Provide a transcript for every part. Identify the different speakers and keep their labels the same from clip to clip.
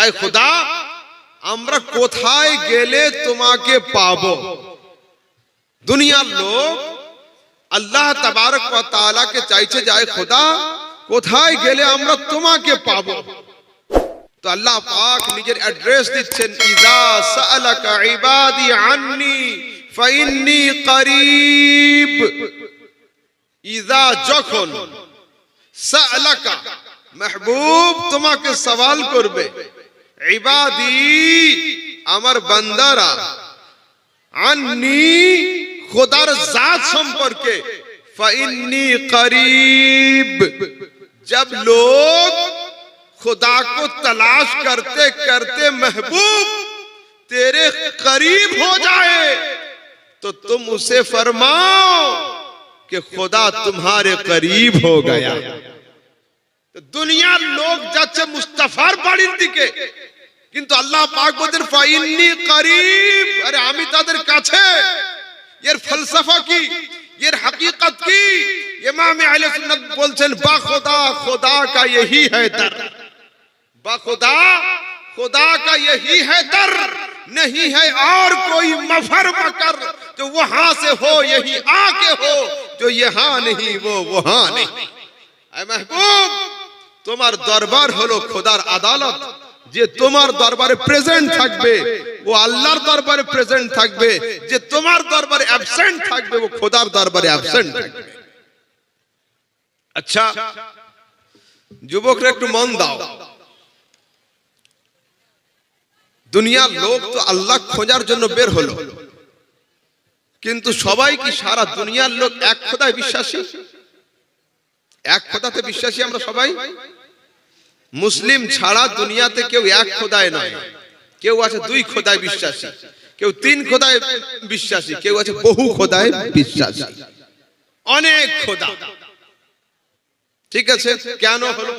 Speaker 1: যাই খোদা আমরা কোথায় গেলে তোমাকে পাবো দুনিয়ার লোক আল্লাহ তাবারক ওয়া তাআলাকে চাইছে যায় খোদা কোথায় গেলে আমরা তোমাকে পাবো তো আল্লাহ পাক নিজের অ্যাড্রেস দিচ্ছেন ইজা সাআলাকা ইবাদি আন্নি ফাইন্নি করিব ইজা যখন সাআলাকা মাহবুব তোমাকে সওয়াল করবে عبادی امر بندر انی خدر ذات کے فانی قریب۔ جب لوگ خدا کو تلاش کرتے کرتے محبوب تیرے قریب ہو جائے، تو تم اسے فرماؤ کہ خدا تمہارے قریب ہو گیا۔ دنیا لوگ جب سے مصطفیٰ پڑی دیکھے কিন্তু আল্লাহ পাক বলেন ফাইন্নি করিব। আরে আমি তাদের কাছে। এর ফলসফা কি? এর হাকিকত কি? ইমাম আহলে সুন্নাত বলছেন, বা খোদা খোদা কা ইহি হে দর। বা খোদা খোদা কা ইহি হে দর। नहीं है और कोई मफर मकर जो वहां से हो यही आके हो जो यहाँ नहीं वो वहां नहीं महबूब তোমার দরবার হলো খোদার আদালত। যে তোমার দরবারে প্রেজেন্ট থাকবে, ও আল্লাহর দরবারে প্রেজেন্ট থাকবে, যে তোমার দরবারে অ্যাবসেন্ট থাকবে, ও খোদার দরবারে অ্যাবসেন্ট থাকবে। আচ্ছা যুবকরা একটু মন দাও। দুনিয়ার লোক তো আল্লাহ খোঁজার জন্য বের হলো। কিন্তু সবাই কি সারা দুনিয়ার লোক এক খোদায় বিশ্বাসী? এক খোদাতে বিশ্বাসী আমরা সবাই? মুসলিম ছাড়া দুনিয়াতে কেউ এক খোদায় নয়। কেউ আছে দুই খোদায় বিশ্বাসী, কেউ তিন খোদায় বিশ্বাসী, কেউ আছে বহু খোদায় বিশ্বাসী। অনেক খোদা। ঠিক আছে? কেন হলো?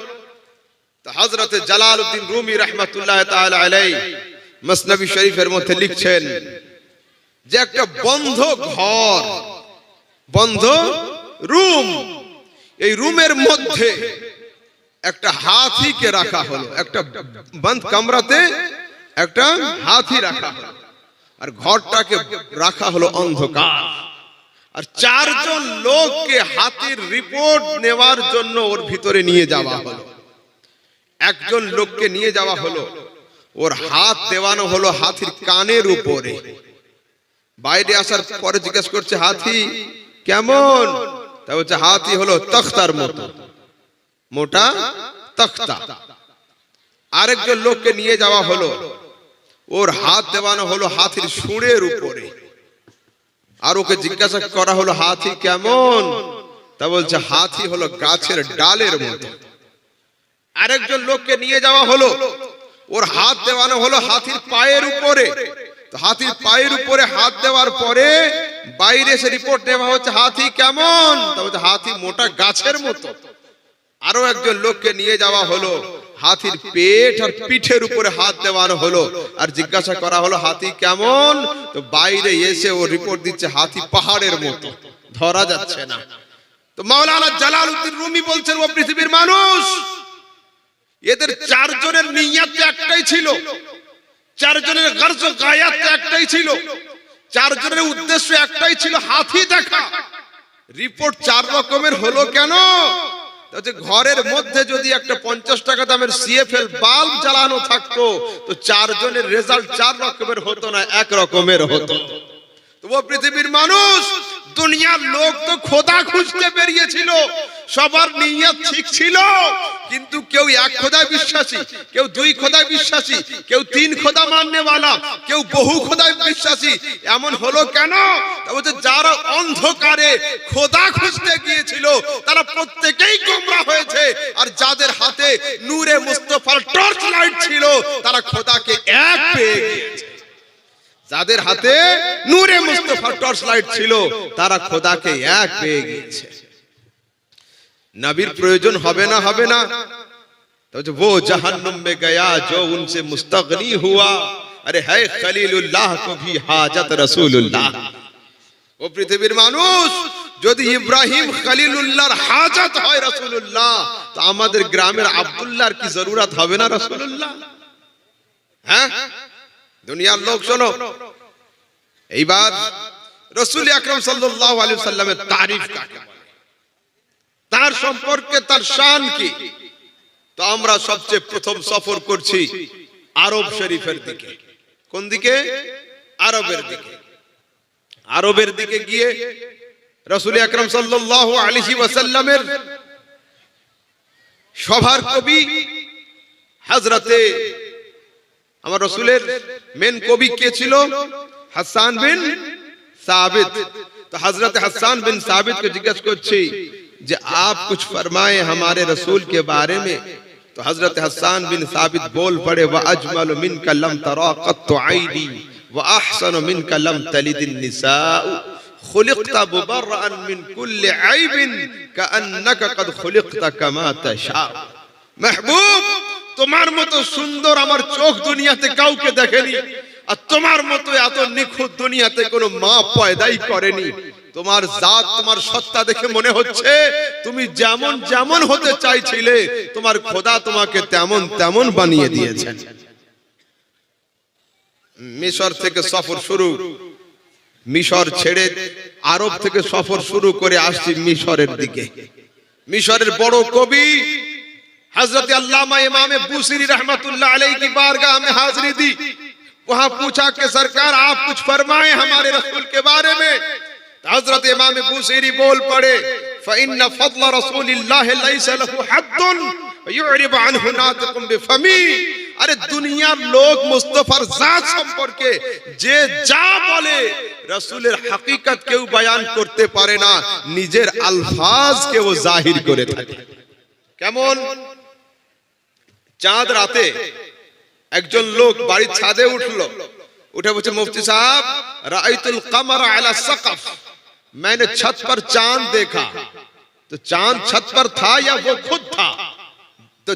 Speaker 1: হজরতে জালাল উদ্দিন রুমি রহমতুল্লাহ আলাই মসনবী শরীফের মধ্যে লিখছেন যে একটা বন্ধ ঘর, বন্ধ রুম, এই রুমের মধ্যে একটা হাতিকে রাখা হলো, একটা বন্ধ কামরাতে একটা হাতি রাখা হলো, আর ঘরটাকে রাখা হলো অন্ধকার। আর চারজন লোককে হাতির রিপোর্ট নেওয়ার জন্য ওর ভিতরে নিয়ে যাওয়া হলো। একজন লোককে নিয়ে যাওয়া হলো, ওর হাত দেওয়ানো হলো হাতির কানের উপরে। বাইরে আসার পরে জিজ্ঞেস করছে, হাতি, কেমন? তা বলছে, হাতি হলো তখতার মতো। মোটা তখতা আরেকজন লোককে নিয়ে যাওয়া হলো। ওর হাত দেওয়ানো হলো হাতির সুরের উপরে। আর ওকে জিজ্ঞাসা করা হলো, হাতি কেমন? তা বলছে, হাতি হলো গাছের ডালের মতো। আরেকজন লোককে নিয়ে যাওয়া হলো। ওর হাত দেওয়ানো হলো হাতির পায়ের উপরে। হাতির পায়ের উপরে হাত দেওয়ার পরে বাইরে এসে রিপোর্ট নেওয়া হচ্ছে, হাতি কেমন? তা বলছে, হাতি মোটা গাছের মতো। আরও একজন লোককে নিয়ে যাওয়া হলো। হাতির পেট আর পিঠের উপরে হাত দেওয়ানো হলো। আর জিজ্ঞাসা করা হলো, হাতি কেমন? তো বাইরে এসে ও রিপোর্ট দিচ্ছে, হাতি পাহাড়ের মতো, ধরা যাচ্ছে না। তো মাওলানা জালালউদ্দিন রুমি বলছেন, ও পৃথিবীর মানুষ, এদের চারজনের নিয়াত একটাই ছিল। চারজনের গর্জ গায়াত একটাই ছিল। চারজনের উদ্দেশ্য একটাই ছিল হাতি দেখা। রিপোর্ট চার রকমের হলো কেন? ঘরের মধ্যে যদি একটা পঞ্চাশ টাকা দামের সিএফএল বাল্ব জ্বালানো থাকতো, তো চারজনের রেজাল্ট চার রকমের হতো না, এক রকমের হতো। তবু পৃথিবীর মানুষ, দুনিয়ার লোক তো খোদা খুঁজতে বেরিয়েছিল। সবার নিয়ত ঠিক ছিল, কিন্তু কেউ এক খোদায় বিশ্বাসী, কেউ দুই খোদায় বিশ্বাসী, কেউ তিন খোদা মাননেওয়ালা কেউ বহু খোদায় বিশ্বাসী। এমন হলো কেন? বলছে যারা অন্ধকারে খোদা খুঁজতে গিয়েছিল, তারা প্রত্যেকেই গোমরা হয়েছে। আর যাদের হাতে নূরে মুস্তফার টর্চ লাইট ছিল, তারা খোদাকে এক পেয়ে গিয়েছে। যাদের হাতে নূরে মুস্তফা টর্চ লাইট ছিল তারা খোদাকে এক পেয়ে গিয়েছে নবীর প্রয়োজন হবে না হবে না तो जो वो जहन्नुम में गया जो उनसे मुस्तगनी हुआ अरे है खलीलुल्लाह को भी हाजत रसूलुल्लाह ও পৃথিবীর মানুষ যদি ইব্রাহিম খলিলুল্লাহর হাজত হয় রাসূলুল্লাহ তো আমাদের গ্রামের আব্দুল্লাহর কি জরুরত হবে না রাসূলুল্লাহ হ্যাঁ দুনিয়ার লোক, শোনো। এইবার রসুল আকরম সাল্লাল্লাহু আলাইহি সাল্লামের তারিফ কাকে তার সম্পর্কে তার শান কি? তো আমরা সবচেয়ে প্রথম সফর করছি আরব শরীফের দিকে। কোন দিকে? আরবের দিকে। আরবের দিকে গিয়ে রসুল আকরম সাল্লাল্লাহু আলাইহি ওয়াসাল্লামের সভার কবি হযরতে আমার রসুলের মেন কবি কে ছিল? হাসান বিন সাবিত। تو حضرت حسان بن ثابت کو جگت کو اچھی جو آپ کچھ فرمائیں ہمارے رسول کے بارے میں تو حضرت حسان بن ثابت بول پڑے وَأَجْمَلُ مِنْكَ لَمْ تَرَاقَتْتُ عَيْنِي وَأَحْسَنُ مِنْكَ لَمْ تَلِدِ النِّسَاءُ خُلِقْتَ مُبَرَّأً مِنْ كُلِّ عَيْبٍ كَأَنَّكَ قَدْ خُلِقْتَ كَمَا تَشَاءُ محبوب তোমার মতো সুন্দর আমার চোখ দুনিয়াতে কাউকে দেখেনি, আর তোমার মতো এত নিখুঁত দুনিয়াতে কোনো মা পয়দাই করেনি। তোমার জাত, তোমার সত্তা দেখে মনে হচ্ছে তুমি যেমন যেমন হতে চাইছিলে, তোমার খোদা তোমাকে তেমন তেমন বানিয়ে দিয়েছেন। মিশর থেকে সফর শুরু। মিশর ছেড়ে আরব থেকে সফর শুরু করে আসছি মিশরের দিকে। মিশরের বড় কবি हजरत अल्लामा इमाम बूसरी रहमतुल्लाह अलैह की बारगाह में हाजिरी दी वहां पूछा कि सरकार आप कुछ फरमाएं हमारे रसूल के बारे में हजरत इमाम बूसरी बोल पड़े फइन फضل रसूलुल्लाह लैस लहु हद्दुन युरिब अनहु नातकुम बिफमी আরে দুনিয়ার লোক মুস্তফার জাত সম্পর্কে যে যা বলে রাসূলের হাকিকত কেউ বয়ান করতে পারে না নিজের আলফাজ কেউ জাহির করে থাকে কেমন চাঁদ রাতে একজন লোক বাড়ির ছাদে উঠলো उठे बच्चे मुफ्ती साहब राइतुल कमर अला सकफ मैंने छत पर चांद देखा तो चांद छत पर था या वो खुद था तो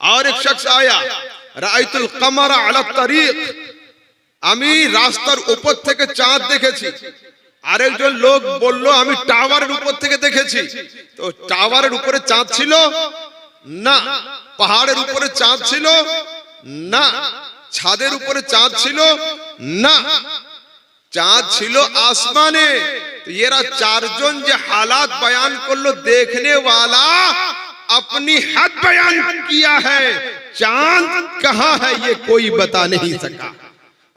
Speaker 1: और एक शख्स आया राइतुल कमर अला तरीक আমি রাস্তার উপর থেকে চাঁদ দেখেছি আরেকজন লোক বলল আমি টাওয়ারের উপর থেকে দেখেছি তো টাওয়ারের উপরে চাঁদ ছিল না পাহাড়ের উপরে চাঁদ ছিল? না। ছাদের উপরে চাঁদ ছিল? না। চাঁদ ছিল آسمانے یرا چارجن جو حالات بیان کر لو دیکھنے والا اپنی حد بیان کیا ہے چاند کہاں ہے یہ کوئی بتا نہیں سکا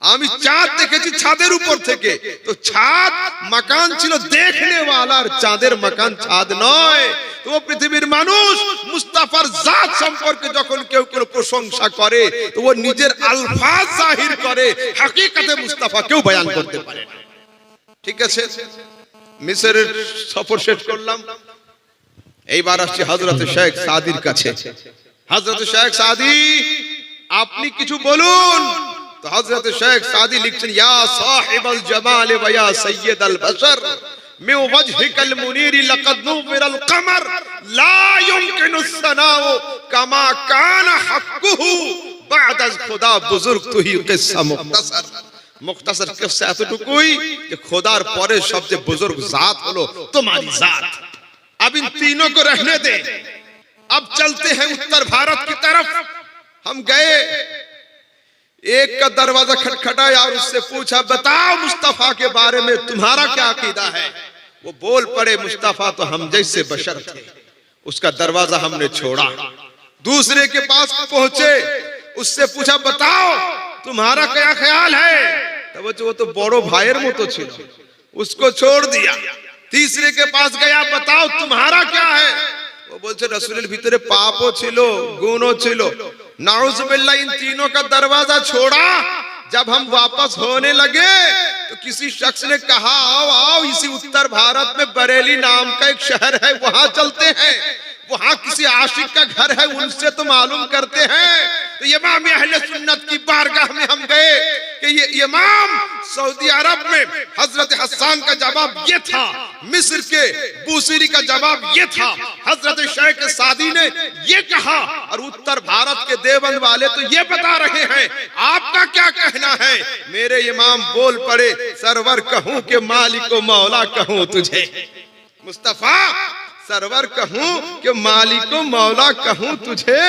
Speaker 1: আমি চাঁদ দেখেছি ছাদের উপর থেকে। তো ছাদ মাকান ছিল দেখনে ওয়ালার, চাঁদের মাকান ছাদ নয়। তো পৃথিবীর মানুষ, মুস্তাফার জাত সম্পর্কে যখন কেউ কেউ প্রশংসা করে, তো ও নিজের আলফাজ জাহির করে, হাকিকাতে মুস্তাফা কেউ বয়ান করতে পারে ঠিক আছে? মিসরের সফর শেষ করলাম। এইবার আসছি হজরত শেখ সাদির কাছে। হজরত শেখ সাদি, আপনি কিছু বলুন। تو حضرت شیخ سعدی لکھن یا صاحب الجمال و یا سید البشر، من وجهك المنير لقد نور القمر، لا یمکن السناو کما کان حقہو بعد از خدا بزرگ تو ہی قصہ مختصر۔ مختصر کس سے ایسا تو کوئی کہ خدا اور پورے شب سے بزرگ ذات ہو لو تمہاری ذات۔ اب ان تینوں کو رہنے دے۔ اب چلتے ہیں اتر بھارت کی طرف۔ ہم گئے ایک کا دروازہ کھٹکھٹایا اور اس سے پوچھا، بتاؤ مصطفیٰ کے بارے میں تمہارا کیا عقیدہ ہے؟ وہ بول پڑے، مصطفیٰ تو ہم جیسے بشر تھے، اس کا دروازہ ہم نے چھوڑا۔ دوسرے کے پاس پہنچے، اس سے پوچھا، بتاؤ تمہارا کیا خیال ہے؟ وہ تو بڑو بھائر مو تو چھلو۔ اس کو چھوڑ دیا۔ تیسرے کے پاس گیا، بتاؤ تمہارا کیا ہے؟ وہ بولتے، رسول بھیترے پاپو چھلو گونو چھلو۔ نعوذ باللہ، ان تینوں کا دروازہ چھوڑا۔ جب ہم واپس ہونے لگے، تو کسی شخص نے کہا، آؤ آؤ، اسی اتر بھارت میں بریلی نام کا ایک شہر ہے، وہاں چلتے ہیں۔ وہاں کسی عاشق کا گھر ہے، ان سے تو معلوم کرتے ہیں۔ تو امام اہل سنت کی بارگاہ امام سعودی عرب میں حضرت حسان کا جواب یہ تھا، مصر کے بوسیری کا جواب یہ تھا، حضرت شیخ سادی نے یہ کہا، اور اتر بھارت کے دیوبند والے تو یہ بتا رہے ہیں، آپ کا کیا کہنا ہے؟ میرے امام بول پڑے، سرور کہوں کہ مالک و مولا کہوں تجھے۔ مصطفیٰ سرور کہوں کہ مالک و مولا کہوں تجھے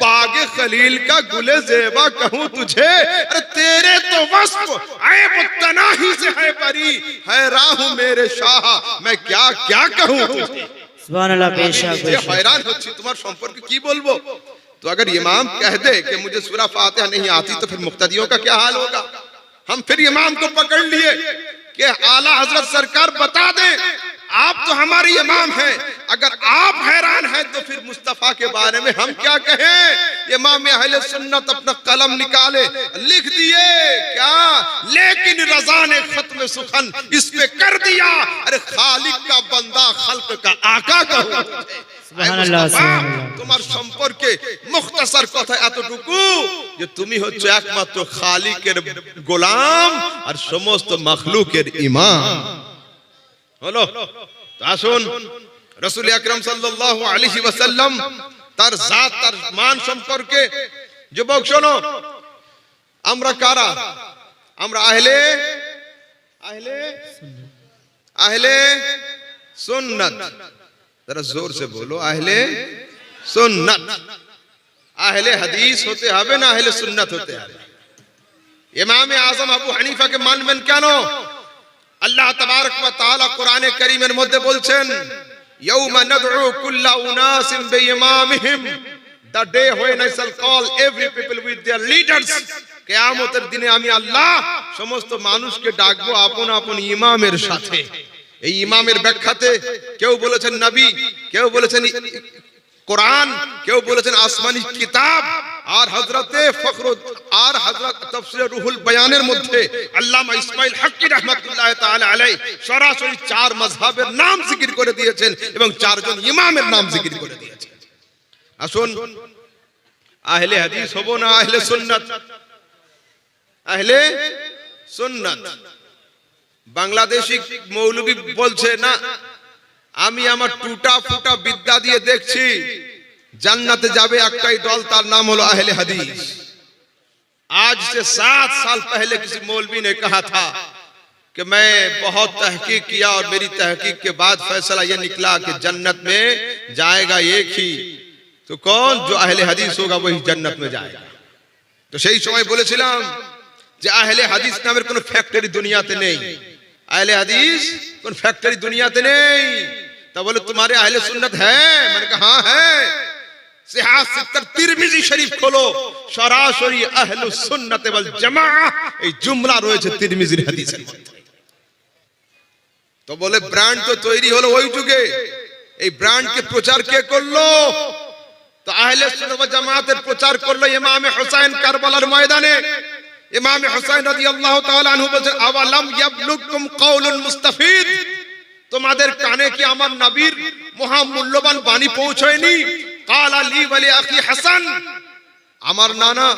Speaker 1: باغ خلیل کا گل زیبا کہوں تجھے۔ تیرے تو وصف عیب تناہی سے ہے پری ہے راہ میرے شاہ
Speaker 2: میں کیا
Speaker 1: کیا کہوں؟ تجھے سبحان اللہ بے شک بے شک۔ حیران ہوچی تمہار شمپر کی کی بول وہ تو اگر امام کہہ دے کہ مجھے سورہ فاتحہ نہیں آتی تو پھر مقتدیوں کا کیا حال ہوگا؟ ہم پھر امام کو پکڑ لیے کہ آلہ حضرت سرکار بتا دیں۔ آپ تو ہماری امام ہیں۔ اگر آپ حیران ہیں تو پھر مصطفیٰ کے بارے میں ہم کیا کہیں؟ امام اہل سنت اپنا قلم نکالے لکھ دیئے کیا؟ لیکن رضا نے ختم سخن اس پہ
Speaker 2: کر دیا۔
Speaker 1: ارے خالق کا بندہ خلق کا آقا کا
Speaker 2: سبحان اللہ سبحان اللہ۔ تمہار
Speaker 1: شمپر کے مختصر کو تھا তোমার সম্পর্কে মুখতাসার কথা এতটুকু যে তুমি হচ্ছে একমাত্র খালিকের গোলাম আর مخلوق کے امام۔ হলো। আসুন রসুল আকরম সাল্লাহ আলহি ওয়াসাল্লাম তার জাত, তার মান সম্পর্কে যুবক শোনো, আমরা কারা? আমরা আহলে আহলে আহলে সুন্নাত। তারা জোর সে বলো, আহলে সুন্নাত। আহলে হাদিস হতে হবে না আহলে সুন্নাত হতে হবে? ইমামে আজম আবু হানিফাকে মানবেন কেন? আল্লাহ তাবারক ওয়া তাআলা কোরআনে কারীমের মধ্যে বলছেন, ইয়াউমা নাদউ কুল্লা উনাসিন বিইমামিহিম। The day when I shall call every people with their leaders কিয়ামতের দিনে আমি আল্লাহ সমস্ত মানুষকে ডাকবো আপন আপন ইমামের সাথে। এই ইমামের ব্যাখ্যাতে কেউ বলেছেন নবী, কেউ বলেছেন কোরআন, কেউ বলেছেন আসমানি কিতাব, আর হজরতে ফখর আর হজরত তাফসীর রুহুল বয়ানের মধ্যে আল্লামা ইসমাইল হাক্কি রাহমাতুল্লাহ আলাইহি সরাসরি চার মাযহাবের নাম জিকির করে দিয়েছেন এবং চারজন ইমামের নাম জিকির করে দিয়েছেন। আসুন, আহলে হাদিস হব না আহলে সুন্নাত? আহলে সুন্নাত। বাংলাদেশি মৌলবী বলছে না আমি আমার টুটা ফুটা বিদ্যা দিয়ে দেখছি، জান্নাতে যাবে একটাই দল، তার নাম হলো আহলে হাদিস। آج سے سات سال پہلے کسی مولوی نے کہا تھا کہ میں بہت تحقیق کیا اور میری تحقیق کے بعد فیصلہ یہ نکلا کہ جنت میں جائے گا ایک ہی۔ تو کون جو اہل حدیث ہوگا وہی جنت میں جائے گا۔ تو সেই সময় বলেছিলাম যে আহলে হাদিস নামের কোনো ফ্যাক্টরি দুনিয়াতে নেই আহলে হাদিস কোন ফ্যাক্টরি দুনিয়াতে নেই तब बोले तुम्हारे अहले सुन्नत है मैंने कहा हाँ है সিহাহ সিত্তার তিরমিজি শরীফ খোলো সরাসরি আহলুস সুন্নাত ওয়াল জামাআহ এই জুমলা রয়েছে তিরমিজির হাদিসের মধ্যে তো বলে ব্র্যান্ড তো তৈরি হলো ওই যুগে এই ব্র্যান্ডকে প্রচার কে করলো তো আহলে সুন্নাত ওয়াল জামাতের প্রচার করলো ইমামে হোসেন কারবালার ময়দানে ইমামে হোসেন রাদিয়াল্লাহু তাআলা আনহু বলেন আওয়ালাম ইয়াবলুকুম কাউলুল মুস্তাফিদ তোমাদের কানে কি আমার নবীর মহামূল্যবান বাণী পৌঁছয়নি? কাল আলী ওয়ালি আখি হাসান। আমার নানা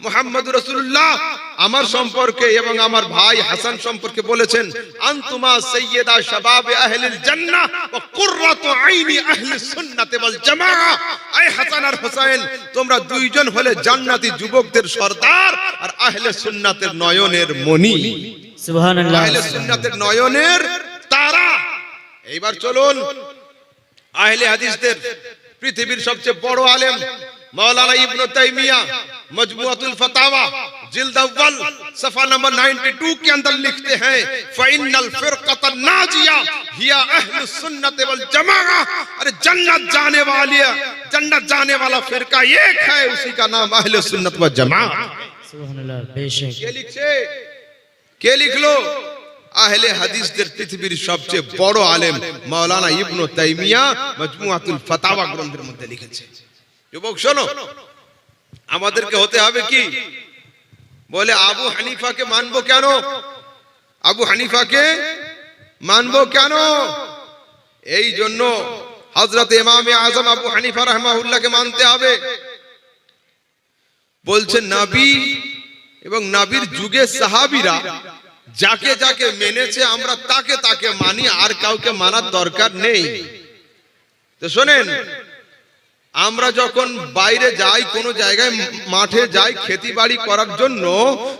Speaker 1: মোহাম্মদ রসুল্লাহ আমার সম্পর্কে এবং আমার ভাই হাসান সম্পর্কে বলেছেন আনতুমা সৈয়দা শাবাব আহলিল জান্নাহ ওয়া কুররাতু আইনি আহলিস সুন্নাত ওয়াল জামাআহ আই হাসান আর হোসেন তোমরা দুইজন হলে জান্নাতি যুবকদের সর্দার আর আহলে সুন্নাতের নয়নের মণি।
Speaker 2: সুবহানাল্লাহ।
Speaker 1: আহলে সুন্নাতের নয়নের এইবার চলুন। আহলে হাদিসদের পৃথিবীর সবচেয়ে বড় আলেম মাওলানা ইবনু তাইমিয়া مجموعۃ الفتاوا جلد اول صفحہ نمبر 92 کے اندر لکھتے ہیں فَإِنَّ الْفِرْقَةَ النَّاجِيَةَ هِيَ أَهْلُ السُنَّةِ وَالْجَمَاعَةِ ارے جنت جانے والی جنت جانے والا فرقہ ایک ہے اسی کا نام اہل سنت والجماعت سبحان
Speaker 2: اللہ بے
Speaker 1: شک یہ لکھ لو আহলে হাদিসদের পৃথিবীর সবচেয়ে বড় আলেম মাওলানা ইবনু তাইমিয়া মজমুআতুল ফাতাওয়া গ্রন্থের মধ্যে লিখেছে। যুবক, শোনো। আমাদেরকে হতে হবে কি? বলে আবু হানিফাকে মানবো কেন? আবু হানিফাকে মানবো কেন? এই জন্য হযরত ইমামে আজম আবু হানিফা রাহমাহুল্লাহকে মানতে হবে। বলছে নবী এবং নবীর যুগে সাহাবীরা যাকে যাকে মেনেছে আমরা তাকে তাকে মানি আর কাউকে মানার দরকার নেই। তো শোনেন আমরা যখন বাইরে যাই কোনো জায়গায় মাঠে যাই খেতি বাড়ি করার জন্য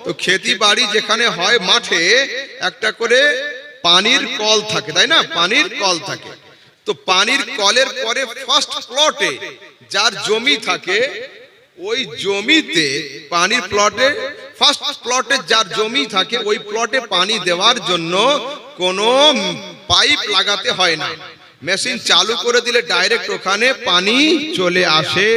Speaker 1: তো খেতি বাড়ি যেখানে হয় মাঠে একটা করে পানির কল থাকে তাই না? পানির কল থাকে। তো তো পানির কলের পরে ফার্স্ট প্লটে যার জমি থাকে ওই জমিতে পানির প্লটে ফার্স্ট প্লটে যার জমি থাকে, ওই প্লটে পানি দেওয়ার জন্য কোনো পাইপ লাগাতে হয় না। মেশিন চালু করে দিলে ডাইরেক্ট ওখানে পানি চলে আসে।